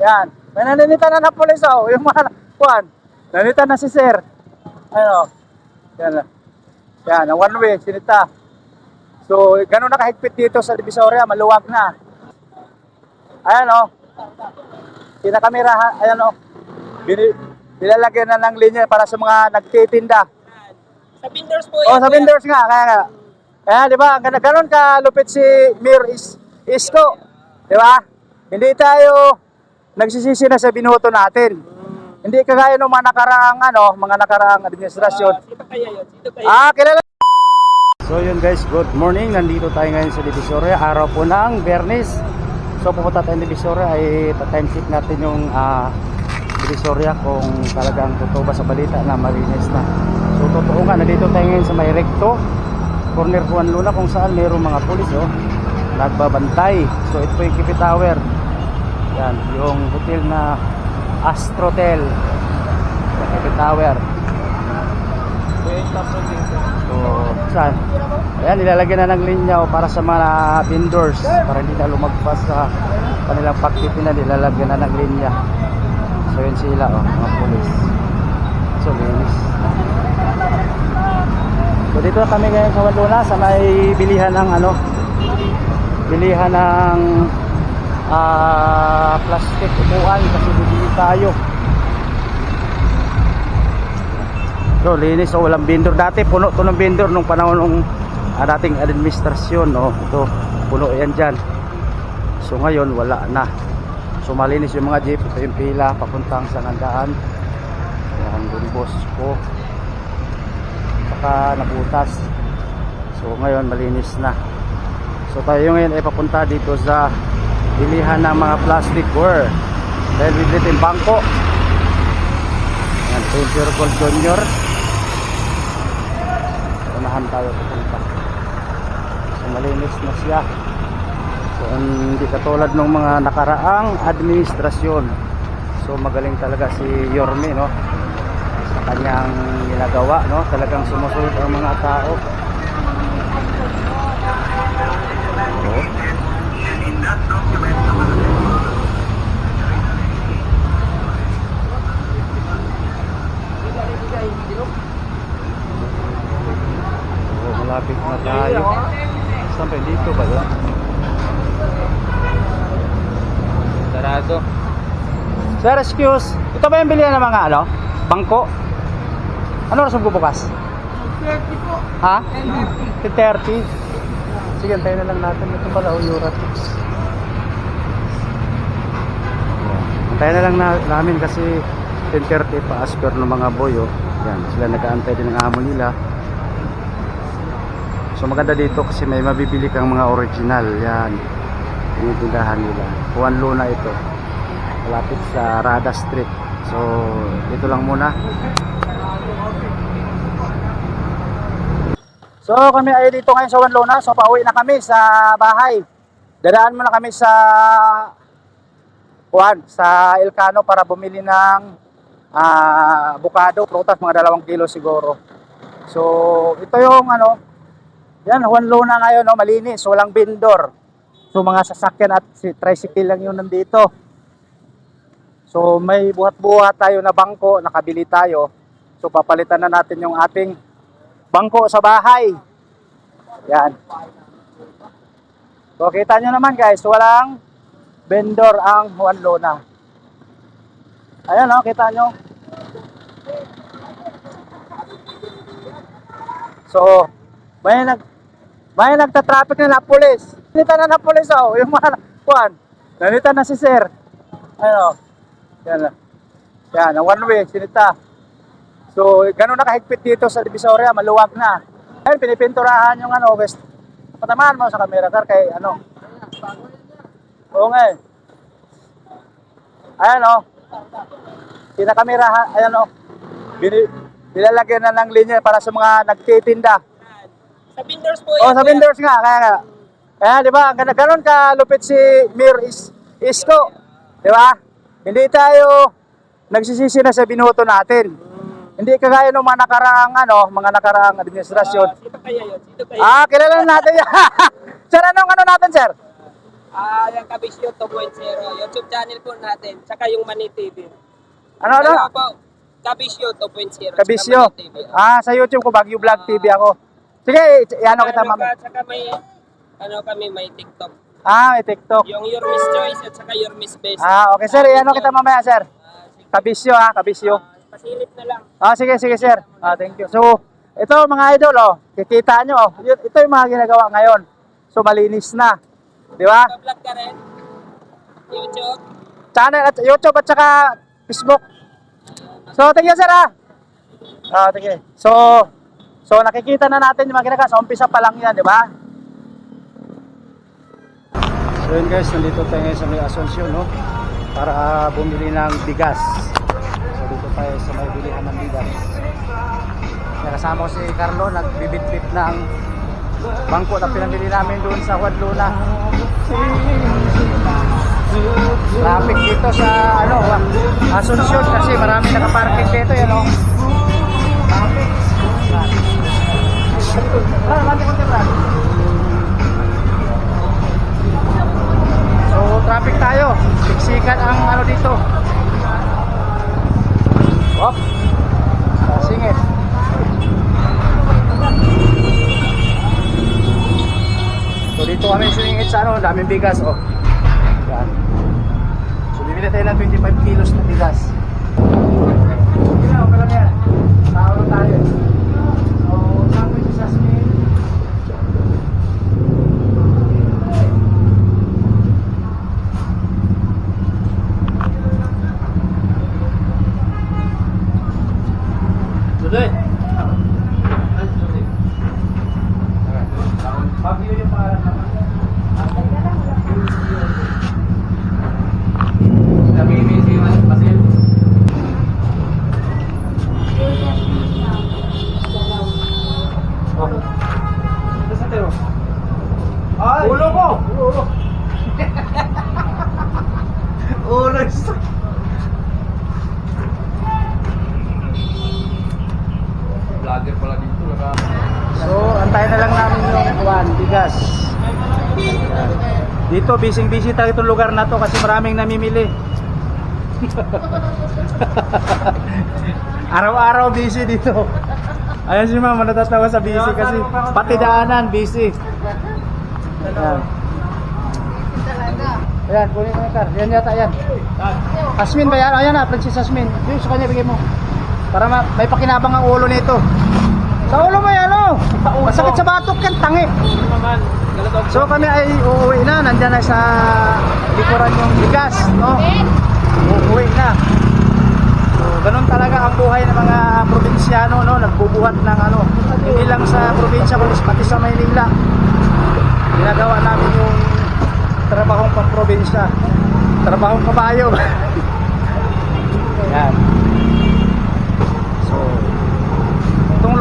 Yan. May naninita na ng pulis oh. Yung mga kuan. Nanita na si sir. Ano? Yan. Yan, ang one way, sinita. So, ganun na kahigpit dito sa Divisoria, maluwag na. Ayan oh. Kinakamera, ayan oh. Bini, nilalagyan na ng linya para sa mga nagtitinda. Sa vendors po Oh, sa vendors nga, kaya nga. Kaya, di ba, gan- ganun ka lupit si Mir Is Isko. Di ba? Hindi tayo nagsisisi na sa binuto natin. Hindi kagaya ng mga nakaraang, ano, mga nakaraang administrasyon. Sino kaya yun? Sino kaya? Ah, kilala. So yun guys, good morning. Nandito tayo ngayon sa Divisoria. Araw po ng Bernis. So pupunta tayo sa Divisoria ay time check natin yung ah, Divisoria kung talagang totoo ba sa balita na malinis na. So totoo nga, nandito tayo ngayon sa may recto. Corner Juan Luna kung saan mayroong mga pulis oh, nagbabantay. So ito po yung Kipi Tower. Yan, yung hotel na Astrotel. Kipi Tower. So, saan? Ayan, nilalagyan na ng linya o para sa mga vendors para hindi na lumagpas sa kanilang pagtitinda, nilalagyan na ng linya. So, yun sila, oh, mga polis. So, linis. So, dito na kami ngayon sa Waluna sa may bilihan ng ano, bilihan ng ah, plastic upuan kasi bibili tayo. So, linis o walang vendor. Dati puno to ng vendor nung panahon ng ah, dating administrasyon. No? Ito, puno yan dyan. So, ngayon wala na. So, malinis yung mga jeep. Ito yung pila papuntang sa Nandaan. Yan, Don Bosco. Saka nabutas. So, ngayon malinis na. So, tayo ngayon ay papunta dito sa bilihan ng mga plasticware. Dahil bibili yung bangko. Yan, Pure Gold Junior. Unahan tayo pupunta so malinis na siya. So hindi katulad ng mga nakaraang administrasyon. So magaling talaga si Yorme no? Sa kanyang ginagawa no? Talagang sumusunod ang mga tao malapit na tayo saan pa dito ba yun? Sarado. Sir, excuse. Ito ba yung bilihan ng mga ano? Bangko? Ano oras bubukas? 30 po. Ha? 30. Sige, antayin na lang natin. Ito pala, Uyurat. Antayin na lang na, namin kasi 10.30 pa as per ng mga boyo. Yan, sila nag-aantay din ng amo nila. So maganda dito kasi may mabibili kang mga original. Yan. Tinitindahan nila. Juan Luna ito. Malapit sa Rada Street. So, dito lang muna. So kami ay dito ngayon sa Wanlona. So pauwi na kami sa bahay. Dadaan muna kami sa Juan, sa Elcano para bumili ng ah, bukado, prutas, mga dalawang kilo siguro. So ito yung ano, yan, Wanlona ngayon, no, malinis, walang vendor. So mga sasakyan at si tricycle lang yun nandito. So may buhat-buhat tayo na bangko, nakabili tayo. So papalitan na natin yung ating bangko sa bahay. Yan. So kita nyo naman guys, walang vendor ang Juan Lona. Ayan o, kita nyo. So, may nag may nagta-traffic na na pulis. Nanita na na pulis oh, yung mga kuan. Nanita na si sir. Ano? Yan. Yan, ang one way, sinita. So, ganun na kahigpit dito sa Divisoria, maluwag na. Ayun, pinipinturahan yung ano, west. Patamaan mo sa camera car kay ano. Oo nga eh. Ayan o. Kinakamera, ayan o. Bini, nilalagyan na ng linya para sa mga nagtitinda. Sa vendors po Oh, sa vendors nga, kaya nga. Kaya di ba, gan- ganun ka lupit si Mir Is Isko. Di ba? Hindi tayo nagsisisi na sa binuto natin. Hindi kagaya ng mga nakaraang ano, mga nakaraang administrasyon. Sino kaya yun? Sino kaya? Ah, kilala na natin yan. sir, anong ano natin, sir? Ah, yung Kabisyo 2.0. YouTube channel po natin. Tsaka yung Mani TV. Ano, ano? Kabisyo 2.0. tsaka Kabisyo. Ah, sa YouTube ko, Baguio Vlog TV ako. Sige, ano kita, ma'am. ka, Tsaka may, ano kami, may TikTok. Ah, may TikTok. Yung Your Miss Choice at saka Your Miss Best. Ah, okay, sir. Ano kita mamaya, sir? Ah. Kabisyo, ha? Kabisyo. Ah, pasilip na lang. Ah, sige, sige, sir. Ah, thank you. So, ito mga idol, oh. Kikita nyo, oh. Ito yung mga ginagawa ngayon. So, malinis na. Di ba? Nag-vlog ka rin? YouTube? Channel at YouTube at saka Facebook. So, thank you, sir, ha? Ah, sige. So, so nakikita na natin yung mga ginagawa. Sa umpisa pa lang yan, di ba? So yun guys, nandito tayo sa may Asuncion, no? Para ah, bumili ng bigas. So dito tayo sa may bilihan ng bigas. Kaya kasama ko si Carlo, nagbibit-bit ng bangko na pinamili namin doon sa Juan Luna. Traffic dito sa ano, Asuncion kasi marami nakaparking dito, yan o. Traffic. Brad. So, traffic tayo. Siksikan ang ano dito. Ah, singit. So, dito kami singit sa ano, daming bigas, oh. Yan. So, bibili tayo ng 25 kilos na bigas. Na, okay lang yan. Tao lang tayo. So, sandwich sa skin. Tuloy. Pag-iyo yung pangalan naman. Namimisi mas pasil. Oh. Ito sa teo. Ay! Ulo ko! Ulo! Ulo isa. Vlogger pala dito. Naka... So, antayin na lang kuwan, bigas. Dito, busy-busy tayo itong lugar na to kasi maraming namimili. Araw-araw busy dito. Ayan si mama natatawa sa busy kasi pati daanan busy. Ayan. Ayan, kunin mo yung car. Yan yata yan. Asmin ba yan? Ayan na, Princess Asmin. Yung sa kanya bigay mo. Para ma- may pakinabang ang ulo nito. Sa ulo mo yan, oh. Masakit sa batok yan, tangi. naman. Galatog. So kami ay uuwi na, nandyan na sa likuran yung bigas, no? Uuwi na. So ganun talaga ang buhay ng mga probinsyano, no? Nagbubuhat ng ano, hindi lang sa probinsya, kundi pati sa Maynila. Ginagawa namin yung trabahong pang probinsya. Trabahong kabayo. Yan.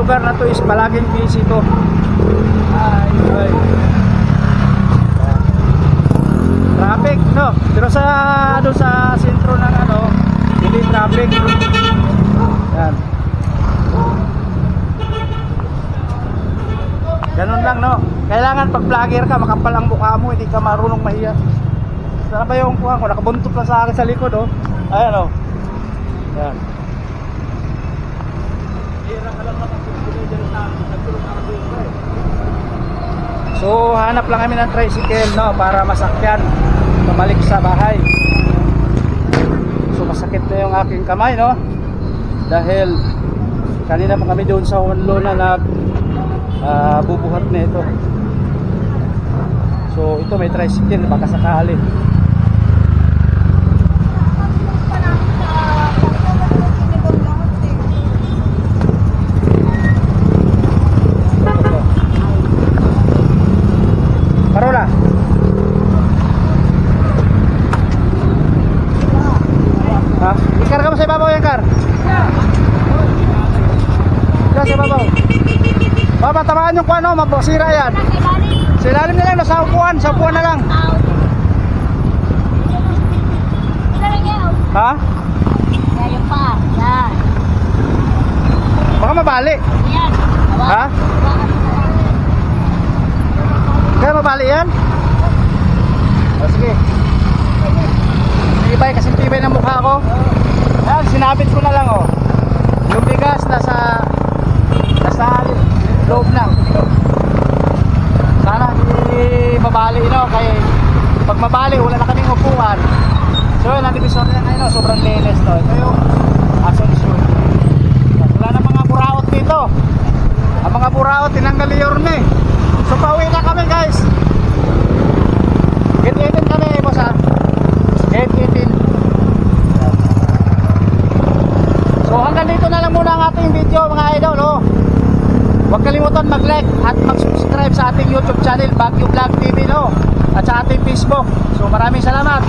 Lugar na to is palaging busy to. Ay, ay. Traffic, no? Pero sa doon sa sentro ng ano, hindi traffic. Yan. Ganun lang, no? Kailangan pag vlogger ka, makapal ang mukha mo, hindi ka marunong mahiya. Sana ba yung kuha ko? Nakabuntot na sa akin sa likod, oh. Ayan, oh. Yan. So hanap lang kami ng tricycle no para masakyan pabalik sa bahay. So masakit na yung aking kamay no dahil kanina pa kami doon sa Honlo na nag ah, bubuhat na ito. So ito may tricycle baka sakali. upuan no, mabosira yan. Sa ilalim na lang, nasa upuan, sa upuan na lang. Ha? Baka mabali. Ha? Kaya mabali yan? O, sige. Ibay, kasi tibay ng mukha ko. Ayan, sinabit ko na lang oh. kalimutan mag-like at mag-subscribe sa ating YouTube channel Bagyo Vlog TV no at sa ating Facebook. So maraming salamat.